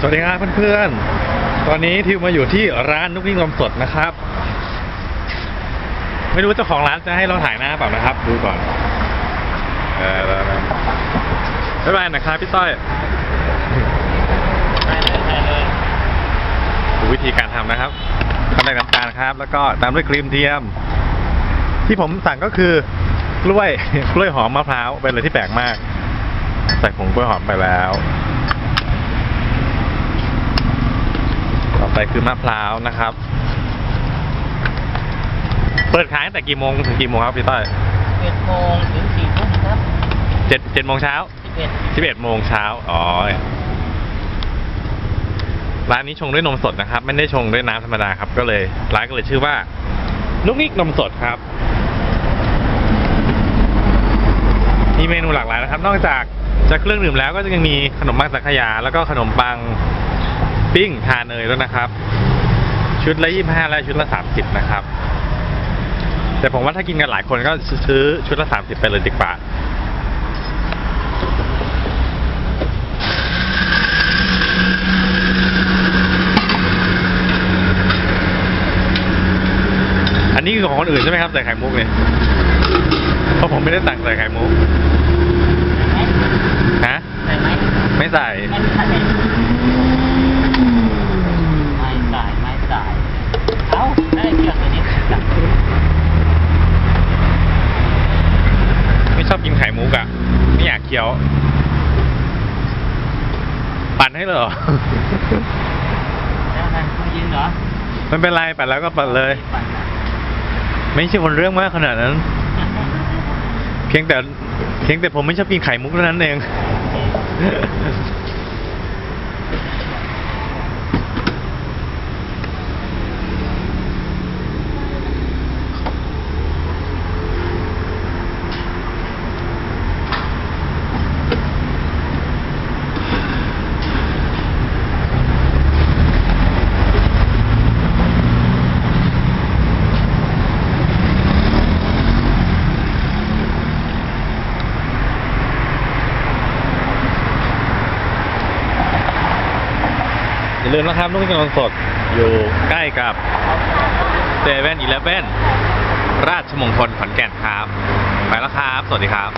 สวัสดีครับเพื่อนๆ ตอนนี้ทิวมาอยู่ที่ร้านนุกนิ่งลมสดนะครับ ไม่รู้เจ้าของร้านจะให้เราถ่ายหน้าเปล่านะครับ ดูก่อนเออบ๊ายบายนะครับพี่ต้อยได้เลยได้เลยดูวิธีการทำนะครับขั้นแรกน้ำตาลครับ แล้วก็ตามด้วยครีมเทียม ที่ผมสั่งก็คือกล้วยกล้วยหอมมะพร้าวเป็นอะไรที่แปลกมาก ใส่ผงกล้วยหอมไปแล้ว ต่อ ไปคือมะพร้าวนะครับ เปิดขายตั้งแต่กี่โมงถึงกี่โมงครับพี่ต้อยเจ็ดโมงถึงสี่ทุ่มครับเจ็ดเจ็ดโมงเช้าสิบเอ็ดสิบเอ็ดโมงเช้าอ๋อร้านนี้ชงด้วยนมสดนะครับ ไม่ได้ชงด้วยน้ำธรรมดาครับ ก็เลยร้านก็เลยชื่อว่านุกนิกนมสดครับมีเมนูหลากหลายนะครับ นอกจากจะเครื่องดื่มแล้วก็จะยังมีขนมปังสังขยา แล้วก็ขนมปัง ปิ้งทาเนยด้วนะครับ ชุดละยี่ห้าและชุดละสามสิบนะครับ แต่ผมว่าถ้ากินกันหลายคนก็ซื้อชุดละสามสิบไปเลยดีกว่าอันนี้คือของคนอื่นใช่ไหมครับใส่ไข่มุกเนี่ยเพราะผมไม่ได้สั่งใส่ไข่มุก ฮะ ใส่ไหม ไม่ใส่ ไม่ใส่ไม่ใส่ไม่ใส่เอ้าได้เชือกตัวนี้จับ ไม่ชอบกินไข่มุกอะ่ะ ไม่อยาก เคี้ยว ปั่นให้เลยเหรอ แล้วมันไม่ยืนเหรอไม่เป็นไรปั่นแล้วก็ปั่นเลย ปั่นนะไม่ใช่คนเรื่องมากขนาดนั้น เพียงแต่เพียงแต่ผมไม่ชอบกินไข่มุกเท่านั้นเองอ ย่าลืมนะครับนุ่งกนนสดอยู่ใกล้กับเซเว่นอีเลฟเว่นราชมงคลขอนแก่นครับ ไปแล้วครับ สวัสดีครับ